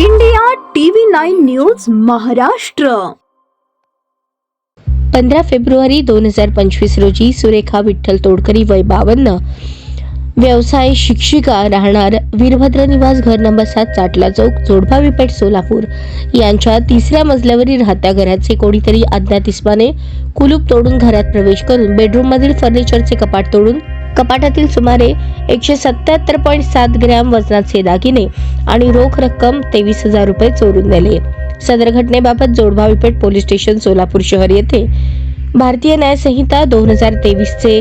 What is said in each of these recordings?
India TV nine news Maharashtra. पंधरा फेब्रुवारी दोन हजार पंचवीस रोजी सुरेखा विठ्ठल तोडकरी वय बावन्न व्यवसाय शिक्षिका राहणार. वीरभद्र निवास घर नंबर सात चाटला चौक जोडभावी पेठ सोलापूर. यांच्या तिसऱ्या मजल्यावरील राहत्या घराचे कोणीतरी अज्ञात इस्माने कुलूप तोडून घरात प्रवेश करून बेडरूम मधील फर्निचरचे कपाट तोडून कपाटातील सुमारे एकशे सत्याहत्तर पॉईंट सात ग्रॅम वजनाचे दागिने आणि रोख रक्कम तेवीस हजार रुपये चोरून नेले. सदर घटनेबाबत जोडभावी पेठ पोलीस स्टेशन सोलापूर शहर येथे भारतीय न्यायसंहिता दोन हजार तेवीसचे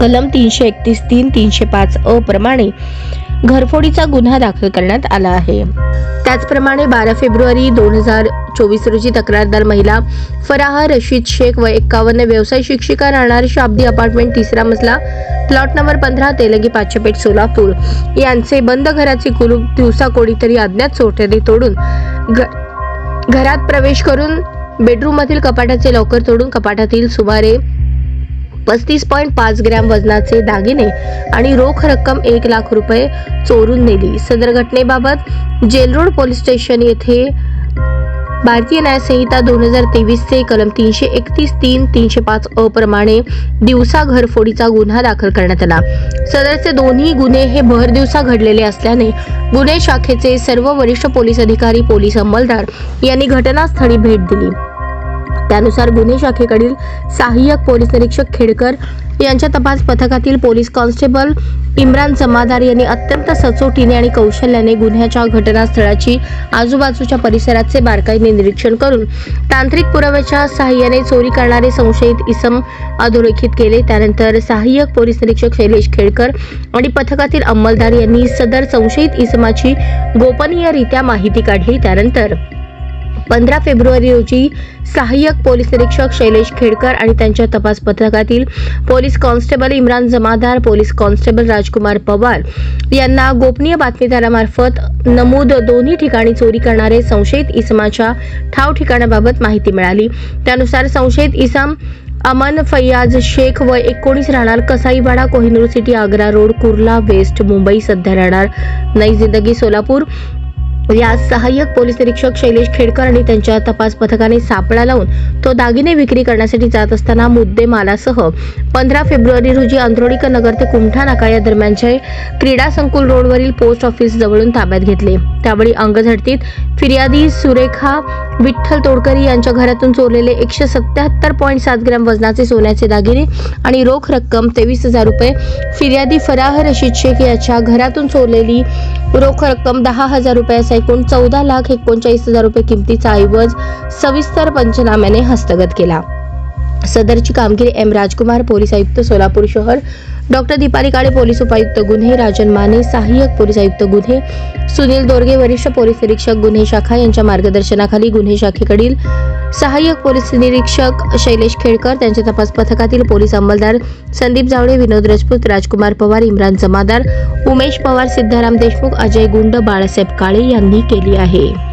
कलम तीनशे एकतीस तीन तीनशे पाच अ प्रमाणे घरफोडीचा गुन्हा दाखल करण्यात आला आहे. त्याचप्रमाणे बारा फेब्रुवारी दोन हजार चोवीस रोजी तक्रारदार महिला फराह रशीद शेख व एक्कावन्न व्यवसाय शिक्षिका राहणार शाब्दी अपार्टमेंट तिसरा मजला प्लॉट नंबर पंधरा तेलंगी पाचशेपेठ सोलापूर. यांचे बंद घराचे कुलूप दिवसा कोणीतरी अज्ञात चोरट्याने तोडून घ- घरात प्रवेश करून बेडरूममधील कपाटाचे लॉकर तोडून कपाटातील सुमारे पस्तीस पॉईंट पाच ग्रॅम वजनाचे दागिने आणि रोख रक्कम एक लाख रुपये चोरून नेली. सदर घटनेबाबत जेलरोड पोलीस स्टेशन येथे भारतीय न्यायसंहिता दोन हजार तेवीसचे कलम तीनशे एकतीस तीन तीनशे पाच अप्रमाणे प्रमाणे दिवसा घरफोडीचा गुन्हा दाखल करण्यात आला. सदरचे दोन्ही गुन्हे हे भर दिवसा घडलेले असल्याने गुन्हे शाखेचे सर्व वरिष्ठ पोलीस अधिकारी पोलीस अंमलदार यांनी घटनास्थळी भेट दिली. त्यानुसार गुन्हे शाखेकडील सहाय्यक पोलीस निरीक्षक खेडकर यांच्या तपास पथकातील पोलीस कॉन्स्टेबल इम्रान जमादार यांनी अत्यंत सचोटीने आणि कौशल्याने गुन्ह्याच्या घटनास्थळाची आजूबाजूच्या परिसराचे बारकाईने निरीक्षण करून तांत्रिक पुराव्याच्या सहाय्याने चोरी करणारे संशयित इसम अधोरेखित केले. त्यानंतर सहाय्यक पोलीस निरीक्षक शैलेश खेडकर आणि पथकातील अंमलदार यांनी सदर संशयित इसमाची गोपनीयरित्या माहिती काढली. त्यानंतर पंधरा फेब्रुवारी रोजी सहाय्यक पोलीस निरीक्षक शैलेश खेडकर आणि त्यांच्या तपास पथकातील police constable Imran Jamadar police constable Rajkumar Pawar यांना गोपनीय बातमीदारामार्फत नमूद दोन्ही ठिकाणी चोरी करणारे संशयित इसमाच्या ठाव ठिकाणाबाबत माहिती मिळाली. त्यानुसार संशयित इसम अमन फैयाज शेख व एकोणीस राहणार Kasaiwada Kohinoor city Agra road Kurla west Mumbai सध्या राहणार. नई जिंदगी सोलापूर यात सहाय्यक पोलीस निरीक्षक शैलेश खेडकर आणि त्यांच्या तपास पथकाने सापळा लावून तो दागिने विक्री करण्यासाठी जात असताना मुद्देमालासह पंधरा फेब्रुवारी रोजी आंध्रोळीकर नगर ते कुमठा नाका या दरम्यानचे क्रीडा संकुल रोडवरील पोस्ट ऑफिस जवळून ताब्यात घेतले. त्यावेळी अंगझडतीत फिर्यादी सुरेखा विठ्ठल तोडकरी यांच्या घरातून चोरलेले एकशे सत्याहत्तर पॉईंट सात ग्रॅम वजनाचे सोन्याचे दागिने आणि रोख रक्कम तेवीस हजार रुपये. फिर्यादी फराह रशीद शेख याच्या घरातून चोरलेली रोख रक्कम दहा हजार रुपये असा एकूण चौदा लाख एकोणचाळीस हजार रुपये किमतीचा ऐवज सविस्तर पंचनाम्याने हस्तगत केला. सदरची कामगिरी एम. राजकुमार पोलीस आयुक्त सोलापूर शहर. डॉक्टर दीपाली काळे पोलीस उपायुक्त गुन्हे. राजन माने सहाय्यक पोलीस आयुक्त गुन्हे. सुनील दोरगे वरिष्ठ पोलीस निरीक्षक गुन्हे शाखा यांच्या मार्गदर्शनाखाली गुन्हे शाखेकडील सहाय्यक पोलीस निरीक्षक शैलेश खेडकर त्यांच्या तपास पथकातील पोलीस अंमलदार संदीप जावळे विनोद राजपूत राजकुमार पवार इम्रान जमादार उमेश पवार सिद्धाराम देशमुख अजय गुंड बाळासाहेब काळे यांनी केली आहे.